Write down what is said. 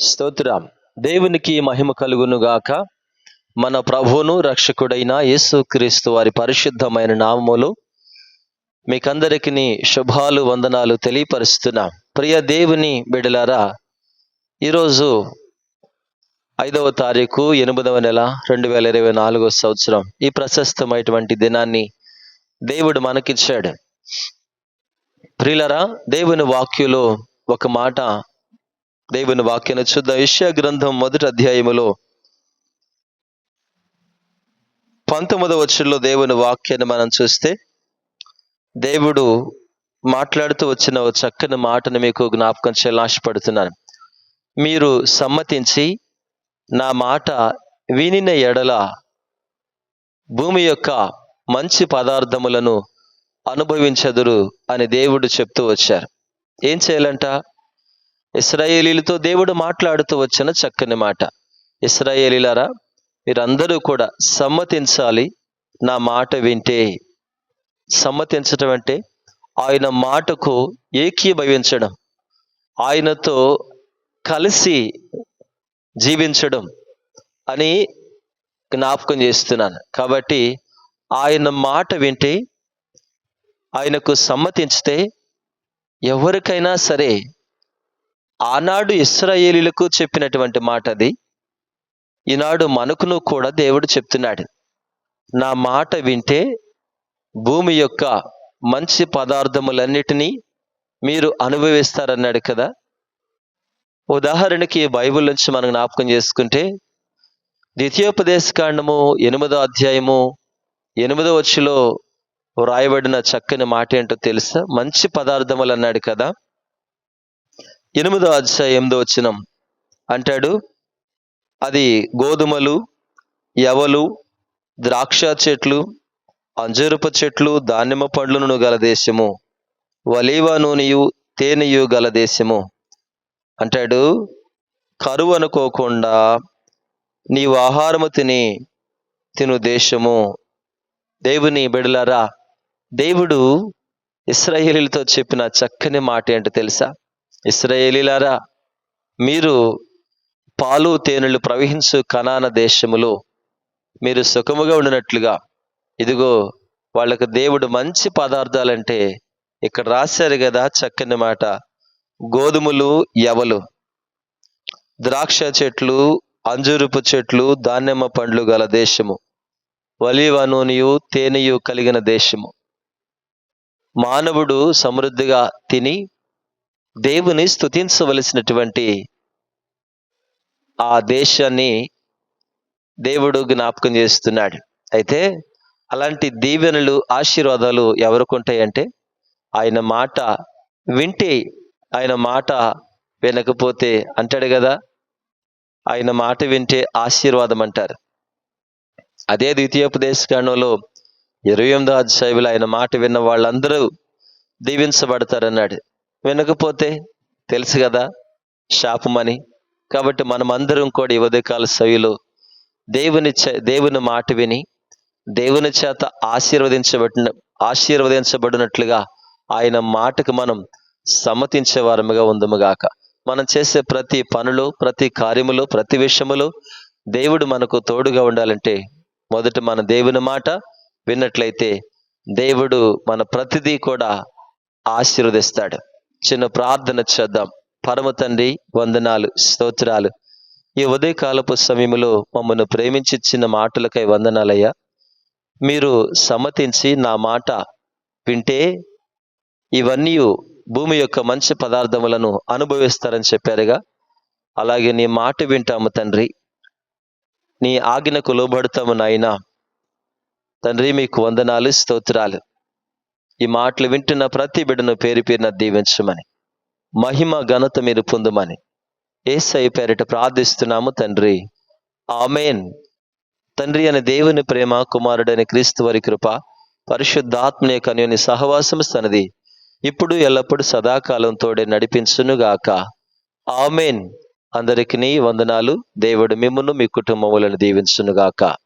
స్తోత్రం. దేవునికి మహిమ కలుగును గాక మన ప్రభువును రక్షకుడైన యేసుక్రీస్తు వారి పరిశుద్ధమైన నామములు మీకందరికి శుభాలు వందనాలు తెలియపరుస్తున్నా. ప్రియ దేవుని బిడలారా ఈరోజు ఐదవ తారీఖు ఎనిమిదవ నెల రెండు వేల ఇరవై నాలుగో సంవత్సరం. ఈ ప్రశస్తమైనటువంటి దినాన్ని దేవుడు మనకిచ్చాడు. ప్రియులరా దేవుని వాక్యులో ఒక మాట దేవుని వాక్యను చూద్దాం. యెషయా గ్రంథం మొదటి అధ్యాయములో పంతొమ్మిదవ వచ్చుల్లో దేవుని వాక్యాన్ని మనం చూస్తే దేవుడు మాట్లాడుతూ వచ్చిన ఓ చక్కని మాటను మీకు జ్ఞాపకం చేయాలని ఆశపడుతున్నాను. మీరు సమ్మతించి నా మాట వినిన ఎడల భూమి యొక్క మంచి పదార్థములను అనుభవించదురు అని దేవుడు చెప్తూ వచ్చారు. ఏం చేయాలంట? ఇస్రాయేలీలతో దేవుడు మాట్లాడుతూ వచ్చిన చక్కని మాట. ఇస్రాయేలీలారా మీరందరూ కూడా సమ్మతించాలి. నా మాట వింటే సమ్మతించటం అంటే ఆయన మాటకు ఏకీభవించడం. ఆయనతో కలిసి జీవించడం అని జ్ఞాపకం చేస్తున్నాను. కాబట్టి ఆయన మాట వింటే ఆయనకు సమ్మతించితే ఎవరికైనా సరే ఆనాడు ఇస్రాయేలీలకు చెప్పినటువంటి మాట అది. ఈనాడు మనకును కూడా దేవుడు చెప్తున్నాడు. నా మాట వింటే భూమి యొక్క మంచి పదార్థములన్నిటినీ మీరు అనుభవిస్తారన్నాడు కదా. ఉదాహరణకి బైబిల్ నుంచి మనం జ్ఞాపకం చేసుకుంటే ద్వితీయోపదేశ కాండము ఎనిమిదో అధ్యాయము ఎనిమిదో వచ్చులో వ్రాయబడిన చక్కని మాట ఏంటో తెలుసా? మంచి పదార్థములు అన్నాడు కదా. ఎనిమిదో అధ్యాయం ఎనిమిదో వచ్చినం. అంటాడు అది గోధుమలు ఎవలు ద్రాక్ష చెట్లు అంజూరపు చెట్లు దానిమ్మ పండ్లను గల దేశము వలీవ నూనెయు తేనెయు గల దేశము. అంటాడు కరువు అనుకోకుండా నీవు ఆహారము తిని తిను దేశము. దేవుని బిడలారా దేవుడు ఇస్రాయేలీలతో చెప్పిన చక్కని మాట ఏంటో తెలుసా? ఇస్రాయేలీలారా మీరు పాలు తేనెలు ప్రవహించు కనాన దేశములో మీరు సుఖముగా ఉండినట్లుగా. ఇదిగో వాళ్ళకు దేవుడు మంచి పదార్థాలంటే ఇక్కడ రాశారు కదా చక్కని మాట. గోధుమలు ఎవలు ద్రాక్ష చెట్లు అంజూరుపు చెట్లు దానిమ్మ పండ్లు గల దేశము. వలివ నూనెయు తేనెయు కలిగిన దేశము. మానవుడు సమృద్ధిగా తిని దేవుని స్తుతించవలసినటువంటి ఆ దేశాన్ని దేవుడు జ్ఞాపకం చేస్తున్నాడు. అయితే అలాంటి దీవెనలు ఆశీర్వాదాలు ఎవరికి ఉంటాయంటే ఆయన మాట వింటే ఆయన మాట వినకపోతే అంటాడు కదా ఆయన మాట వింటే ఆశీర్వాదం అంటారు. అదే ద్వితీయోపదేశ కాండంలో ఇరవై ఎనిమిదో అధ్యాయులు ఆయన మాట విన్న వాళ్ళందరూ దీవించబడతారన్నాడు. వినకపోతే తెలుసు కదా శాపమని. కాబట్టి మనమందరం కూడా ఈ ఉదయకాల సవిలో దేవుని చే- దేవుని మాట విని దేవుని చేత ఆశీర్వదించబడిన ఆశీర్వదించబడినట్లుగా ఆయన మాటకు మనం సమ్మతించే వారముగా ఉందముగాక. మనం చేసే ప్రతి పనులు ప్రతి కార్యములు ప్రతి విషయములు దేవుడు మనకు తోడుగా ఉండాలంటే మొదట మన దేవుని మాట విన్నట్లయితే దేవుడు మన ప్రతిదీ కూడా ఆశీర్వదిస్తాడు. చిన్న ప్రార్థన చేద్దాం. పరమ తండ్రి వందనాలు స్తోత్రాలు. ఈ ఉదయకాలపు సమయంలో మమ్మల్ని ప్రేమించిచ్చిన మాటలకై వందనాలయ్యా. మీరు సమ్మతించి నా మాట వింటే ఇవన్నీ భూమి యొక్క మంచి పదార్థములను అనుభవిస్తారని చెప్పారుగా. అలాగే నీ మాట వింటాము తండ్రి. నీ ఆజ్ఞకు లోబడతాము నాయనా. తండ్రి మీకు వందనాలు స్తోత్రాలు. ఈ మాటలు వింటున్న ప్రతి బిడ్డను పేరు పేరున దీవించమని మహిమ ఘనత మీరు పొందమని ఏసై పేరిట ప్రార్థిస్తున్నాము తండ్రి. ఆమెన్. తండ్రి అనే దేవుని ప్రేమ కుమారుడైన క్రీస్తు వారి కృప పరిశుద్ధాత్మ యొక్క సహవాసం తనది ఇప్పుడు ఎల్లప్పుడు సదాకాలం తోడే నడిపించునుగాక. ఆమెన్. అందరికీ వందనాలు. దేవుడు మిమ్మును మీ కుటుంబములను దీవించునుగాక.